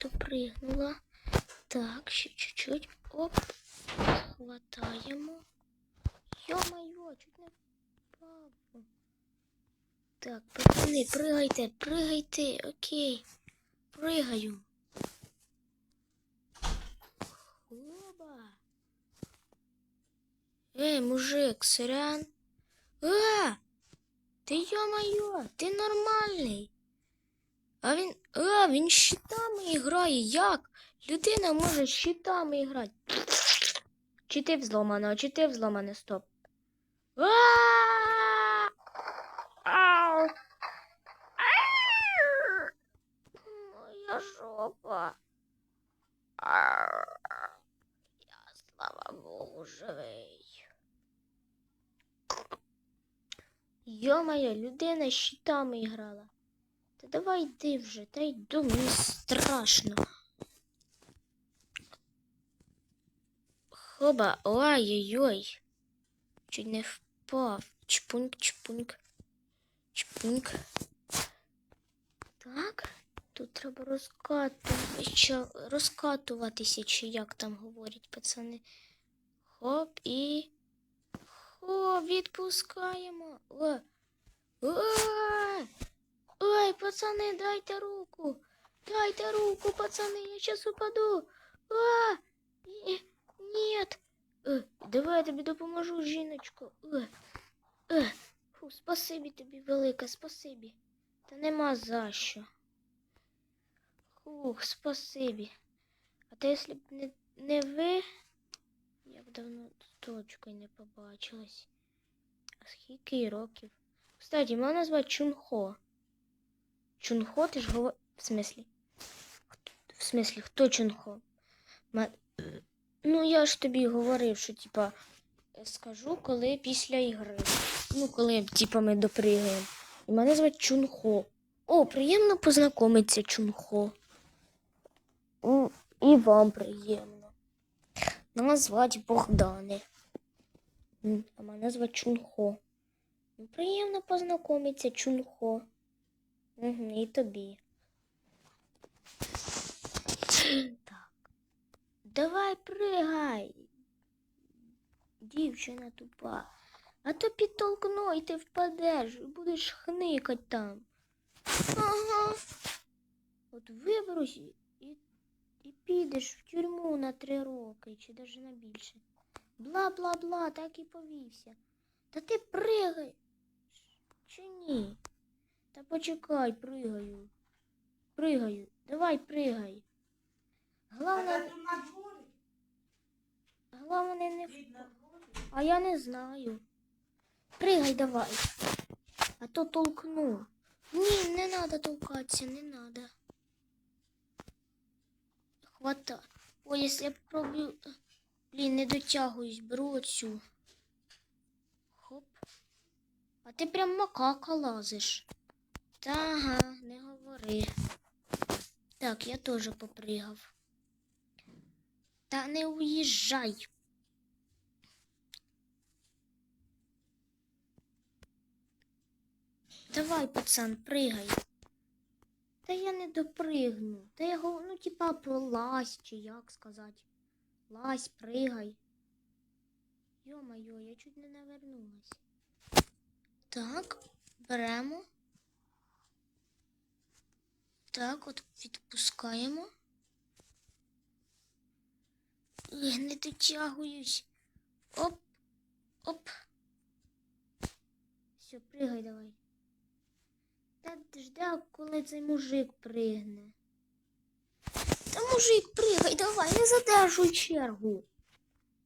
допригнула. Так, ще чуть-чуть. Оп. Хватаємо. Йо-моє, чуть не впав. Так, пацани, пригайте, пригайте, окей. Пригаю. Хоба. Ей, мужик, сорян. А! Ти йо-моє, ти нормальний. А він. А, він щитами грає. Як? Людина може щитами грати. Чи ти взломана, чи ти взломана, стоп. Ау! Моя жопа. Я, слава Богу, живий. Йо-моє, людина щитами грала. Давай йди вже, та йду, мені страшно. Хоба, ой-ой-ой. Чуть не впав. Чпуньк, чпуньк. Чпуньк. Так, тут треба розкатувати, чи, розкатуватися, чи як там говорять пацани. Хоп і. Хоп, відпускаємо. О. О! Ой, пацани, дайте руку. Дайте руку, пацани, я сейчас упаду. А! Нет. Е, давай я тобі допоможу, жіночко. Е, е. Фу, спасибі тобі велике, спасибі. Та нема за що. Хух, спасибі. А то якщо б не, не ви, я б давно з дочкою не побачилась. А скільки років? Кстати, мене звати Чунхо. Чунхо, ти ж говор... В? Хто- В смислі, хто Чунхо? Ма- Ну, я ж тобі говорив, що типа скажу, коли після ігри. Ну, коли типа ми допригаємо. І мене звати Чунхо. О, приємно познайомитися, Чунхо. І вам приємно. Мене звати Богдане. А мене звати Чунхо. Ну, приємно познайомитися, Чунхо. І тобі. Так. Давай пригай. Дівчина тупа. А то підтолкну і ти впадеш і будеш хникать там. Ага. От виберусь і, і, підеш в тюрму на три роки, чи навіть на більше. Бла-бла-бла, так і повівся. Та ти пригай. Чи ні? Та почекай, пригаю. Пригаю. Давай пригай. Головне, головне не. А я не знаю. Пригай давай. А то толкну. Ні, не надо толкатися, не надо. Хвата. Ой, якщо я пробую. Блін, не дотягуюсь, беру оцю. Хоп. А ти прям макака лазиш. Та ага, не говори. Так, я теж попригав. Та не уїжджай. Давай, пацан, пригай. Та я не допригну. Та я го- ну, типа, пролазь, чи як сказати. Лазь, пригай. Йо-моє, я чуть не навернулась. Так, беремо. Так, от відпускаємо. Ех, не дотягуюсь. Оп, оп. Все, пригай давай. Та ждав, коли цей мужик пригне. Та мужик, пригай, давай, не задержуй чергу.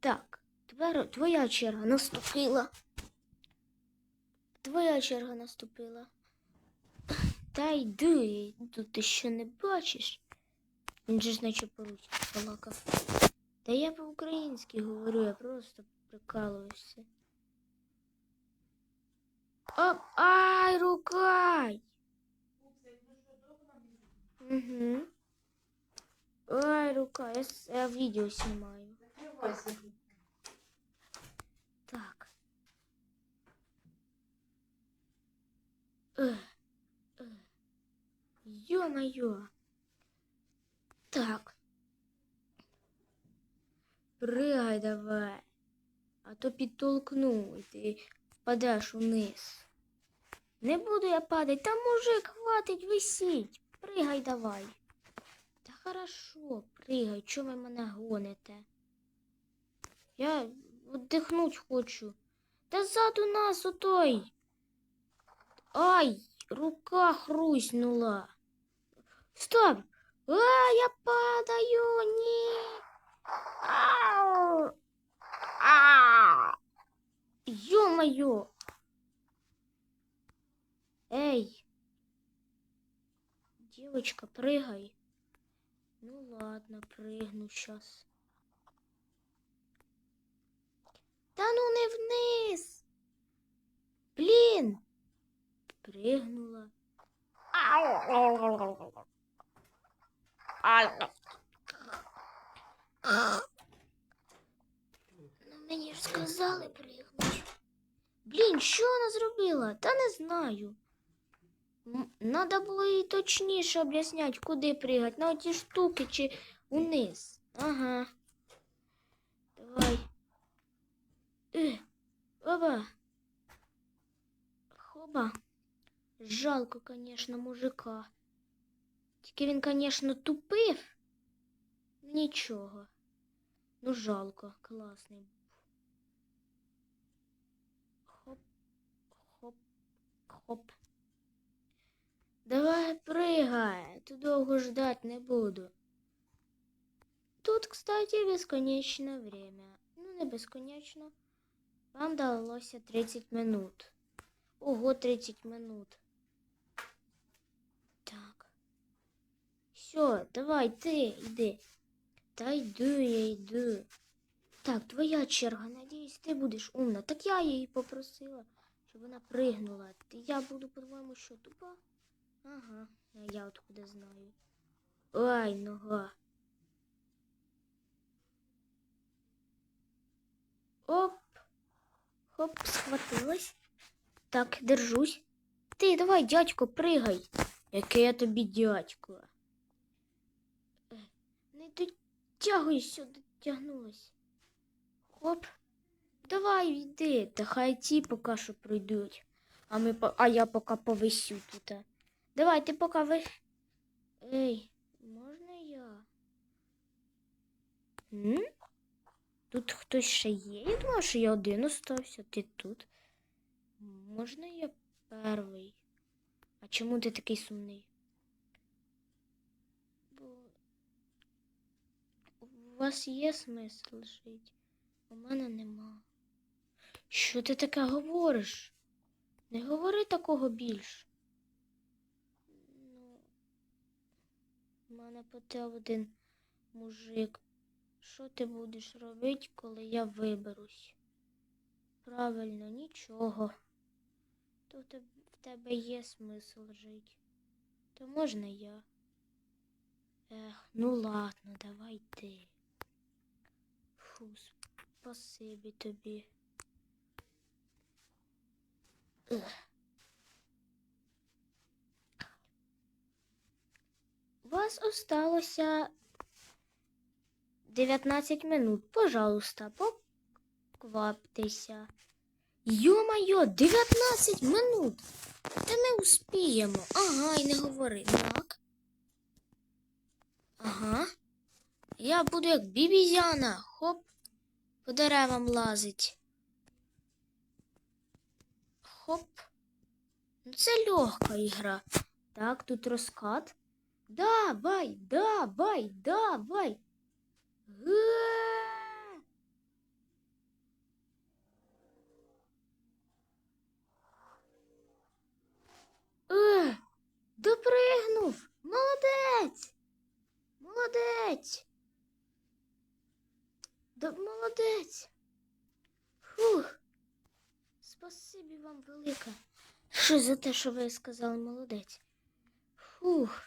Так, тепер твоя черга наступила. Твоя черга наступила. Та йди, тут ти що не бачиш. Він же ж наче по-руськи балакав. Та я по-українськи говорю, я просто прикалуюся. Оп, ай, рукай! Угу. Ай, рука, я, я видео снимаю. Так. Ё-моё. Так. Пригай давай. А то підтолкну, і ти впадеш униз. Не буду я падать, там мужик, хватить висіть. Пригай давай. Та хорошо, пригай, чого ви мене гоните? Я віддихнуть хочу. Та ззаду нас отой. Ай, рука хруснула. Стоп! А, я падаю. Ау! А! Ё-моё! Эй! Девочка, прыгай. Ну ладно, прыгну сейчас. Да ну не вниз! Блин! Прыгнула. Ну мені ж сказали пригнуть. Блін, що вона зробила? Та не знаю. Надо було їй точніше об'ясняти, куди пригати, на оті штуки чи униз. Ага. Давай. Е, оба. Хоба. Жалко, конечно, мужика. Тільки він, конечно, тупив. Нічого. Ну, жалко, класний був. Хоп, хоп, хоп. Давай пригай, тут довго ждать не буду. Тут, кстати, бесконечное время. Ну, не бесконечно. Вам далося 30 минут. Ого, 30 минут. Так. Все, давай, ти, йди. Та йду, я йду. Так, твоя черга. Надіюсь, ти будеш умна. Так я її попросила, щоб вона пригнула. Я буду, по-твоєму, що тупа? Ага, я откуда знаю. Ай, нога. Оп. Хоп, схватилась. Так, держусь. Ти, давай, дядько, пригай. Який я тобі дядько. Е, Не дотягуйся, дотягнулась. Хоп. Давай, йди, та хай ті поки що пройдуть. А, ми, а я поки повисю тут. Давай, ти поки ви. Ей, можна я? М? Тут хтось ще є? Я думала, що я один остався, ти тут. Можна я перший? А чому ти такий сумний? Бо у вас є смисл жити? У мене нема. Що ти таке говориш? Не говори такого більш. Ну, у мене питав один мужик. Що ти будеш робити, коли я виберусь? Правильно, нічого. То в тебе є смисл жити. То можна я. Ех, ну ладно, давай ти. Фу, спасибі тобі. У вас осталося 19 минут. Пожалуйста, покваптеся. Йо-моє, 19 минут. Та ми успіємо. Ага, і не говори. Так. Ага. Я буду як бібізяна. Хоп. По деревам лазить. Хоп. Ну це легка ігра. Так, тут розкат. Давай, давай, давай. Ге! Е, допригнув. Молодець. Молодець. Да, молодець. Фух. Спасибі вам велике. Що за те, що ви сказали молодець. Фух.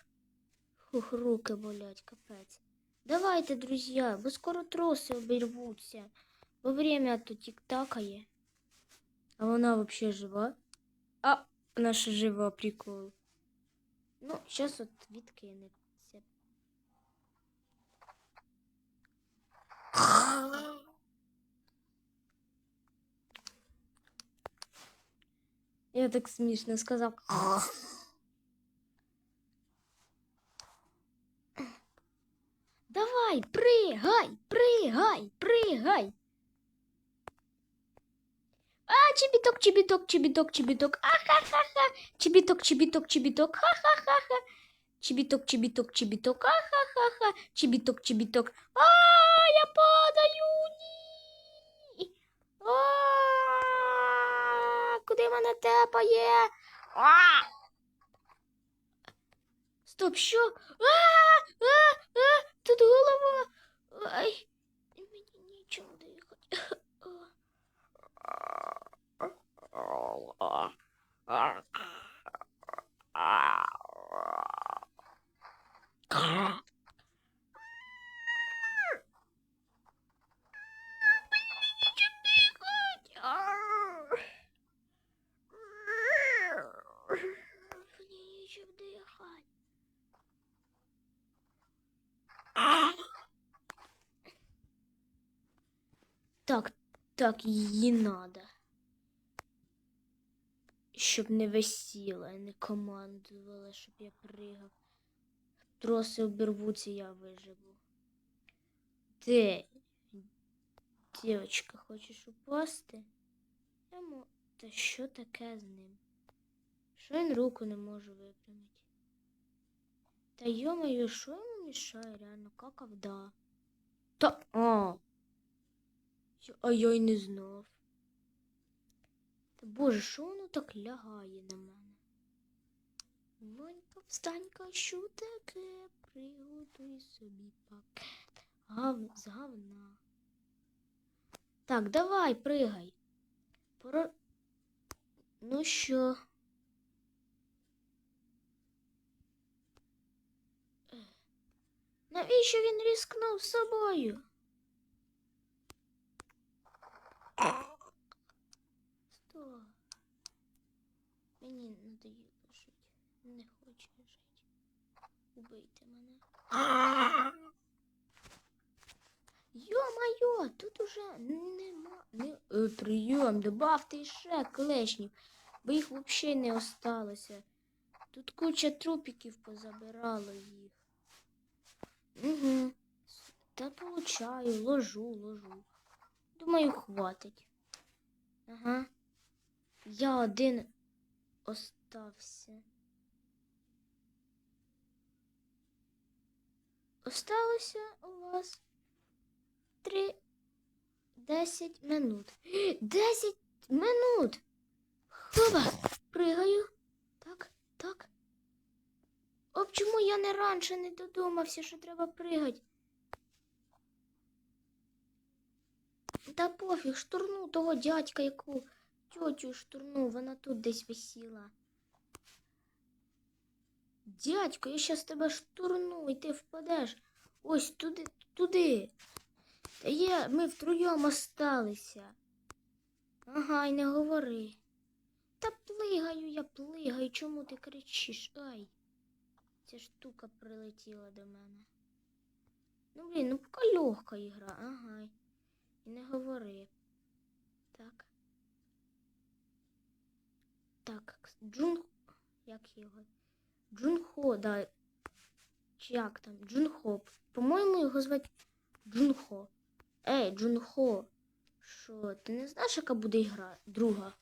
Фух, руки болять, капець. Давайте, друзья, бо скоро троси обірвуться. Бо время то тік-такає. А вона вообще жива? А, ще жива, прикол. Ну, зараз от відкинеться. Я так смішно сказав. Давай, пригай, пригай, пригай. А, чебіток, чебіток, чебіток, чебіток. А-ха-ха-ха. Чебіток, чебіток, чебіток. Ха-ха-ха-ха. Чебіток, чебіток, чебіток. А-ха-ха-ха. Чебіток, чебіток. А, Я падаю. Ні. А, куди мене тепає? Стоп, що? Тут голова. Ай, мені нічого дихати. Мені нічого дихати. Так, так, її надо. Щоб не висіла, не командувала, щоб я пригав. Троси обірвуться, я виживу. Ти, дівчинка, хочеш упасти? Та що таке з ним? Що він руку не може випрямити? Та йо-моє, що йому мішає, реально, какав да. Та. А. А я й не знав. Та боже, що воно так лягає на мене? Монька, встанька, що таке? Приготуй собі пакет. Гав... з говна. Так, давай, пригай. Пора... Ну що? Навіщо він різкнув собою? Сто. Мені надоїло жити. Не хочу жити. Убийте мене. Йо-майо, тут уже нема. Не... Е, прийом, добавте ще клешнів, бо їх взагалі не осталося. Тут куча трупіків позабирало їх. Угу. Та получаю, ложу, ложу. Думаю, хватить. Ага. Я один остався. Осталося у вас три десять минут. Десять минут. Хоба, пригаю. Так. Чому я не раніше не додумався, що треба пригати? Та пофіг, штурну того дядька, яку тьотю штурну, вона тут десь висіла. Дядько, я щас тебе штурну, і ти впадеш. Ось туди, туди. Та є, ми втроєм осталися. Ага, й не говори. Та плигаю я, плигаю, чому ти кричиш? Ай. Ця штука прилетіла до мене. Ну, блін, ну поки легка ігра, ага. І не говори. Так. Так, Джун. Як його? Джунхо, да. Чи як там? Джунхо. По-моєму, його звати Джунхо. Ей, Джунхо. Що, ти не знаєш, яка буде ігра? Друга.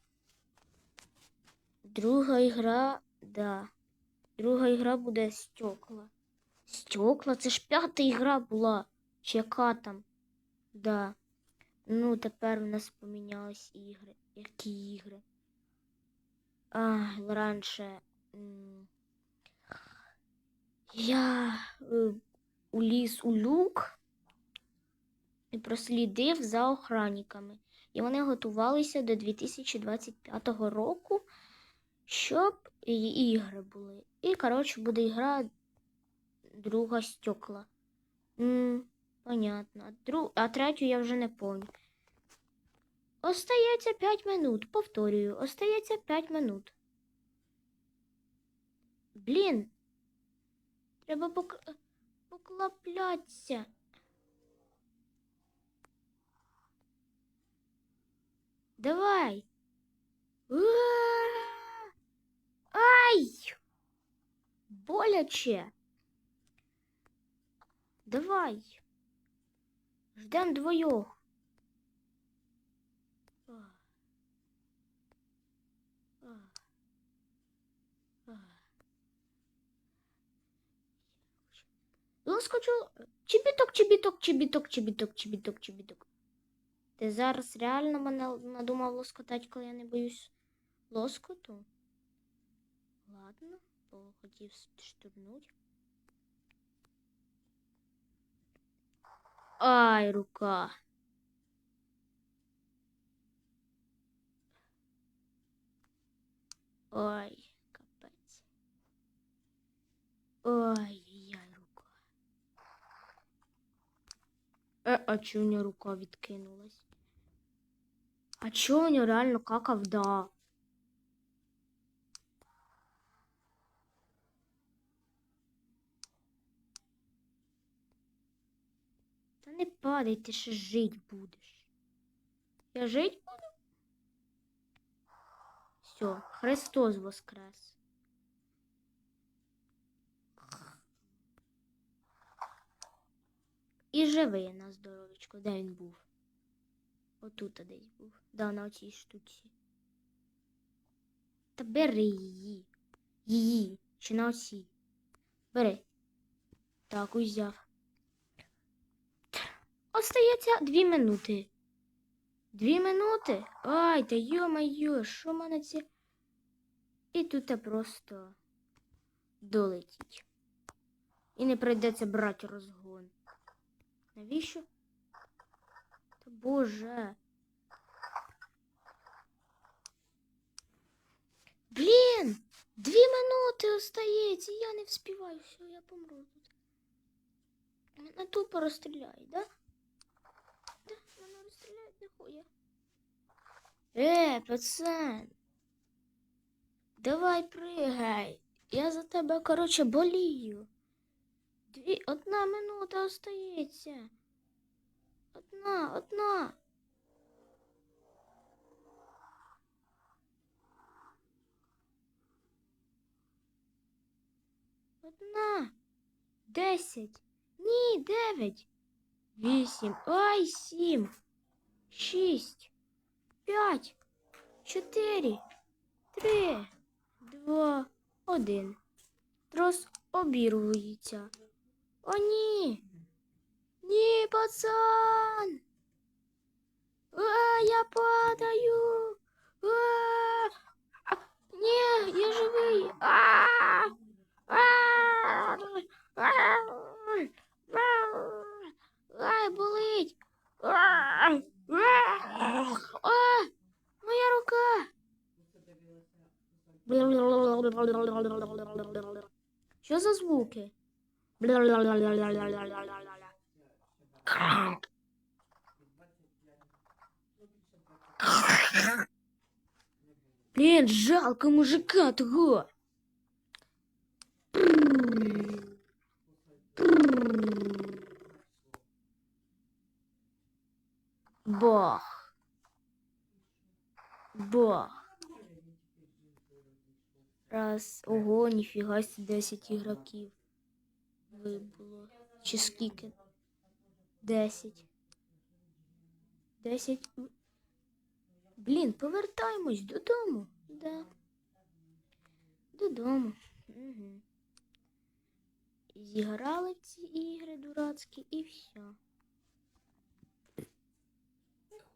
Друга ігра, да. Друга ігра буде стекла. Стекла? Це ж п'ята ігра була. Чи яка там? Да. Ну, тепер у нас помінялись ігри. Які ігри? А, раніше. Я е, уліз у люк і прослідив за охранниками. І вони готувалися до 2025 року, щоб і- ігри були. І, коротше, буде ігра друга стекла. М, понятно. А, дру... а третю я вже не пам'ятаю. Остається 5 минут. Повторюю, остається 5 минут. Блін. Треба пок... поклаплятися. Давай. Уа! Ай! Боляче. Давай. Ждем двоєх. Лоскочу. Чебіток, чебіток, чебіток, чебіток, чебіток, чебіток. Ти зараз реально мене надумав лоскотати, коли я не боюсь лоскоту? Ладно, бо хотів штурнуть. Ай, рука. Ой, капець. Ой, яй, рука. Е, а чого у нього рука відкинулась? А чого у нього реально какав, да? Не падай, ти ще жить будеш. Я жить буду? Все, Христос воскрес. І живий на здоровечко. Де він був? Отут десь був. Да, на оцій штуці. Та бери її. Її. Чи на оцій. Бери. Так, узяв. Остається дві минути. Дві минути? Ай, та йо-моє, що мене ці. І тут просто долетіть. І не прийдеться брати розгон. Навіщо? Та боже. Блін! Дві минути остається, я не вспіваю, все, я помру тут. Мене тупо розстріляють, да? Нахуя. Е, пацан. Давай пригай. Я за тебе, короче, болію. Дві, одна минута остається. Одна, одна. Одна. Десять. Ні, дев'ять. Вісім. Ай, сім. Шість. П'ять. Чотири. Три. Два. Один. Трос обірвується. О, ні. Ні, пацан. А, я падаю. А, ні, я живий. А, а, а, а, болить. А, а, а, моя рука. Що за звуки? Блін, жалко мужика того. Бах. Бах. Раз. Ого, ніфіга сі 10 ігроків. Вибуло. Чи скільки? 10. 10. Блін, повертаємось додому. Да. Додому. Угу. Зіграли ці ігри дурацькі і все.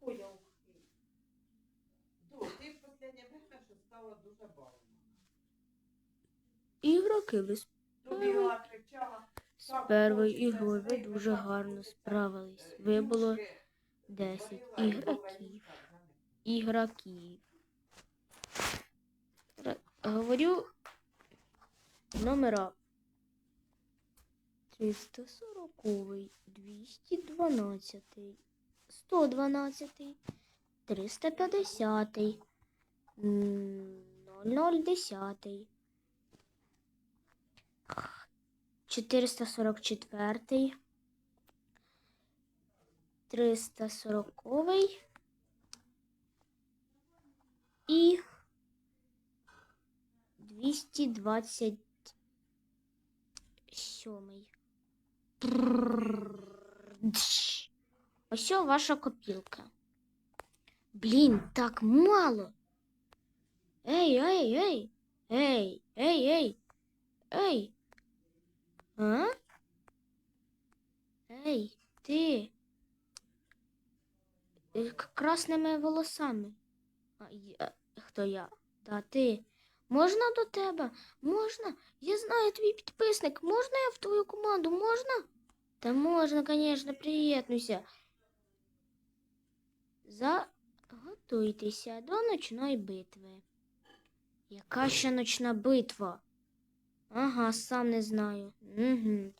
Хуя Ду, ти в останнє время що стала дуже бавна. Ігроки ви Добігла, кричала. з першою ігрою ви дуже гарно справились. Вибуло 10 ігроків. Ігроків. Ра- Говорю номера. 340, 212, 112, 350, м, 0010, 444, 340, і 227. Ось ваша копілка. Блін, так мало. Ей, ей, ей. Ей, ей, ей. Ей. А? Ей, ти. Е, Красними волосами. А, я, хто я? Да, ти. Можна до тебе? Можна? Я знаю, твій підписник. Можна я в твою команду? Можна? Та можна, звісно, приєднуйся. Заготуйтеся до ночної битви. Яка ще ночна битва? Ага, сам не знаю. Угу.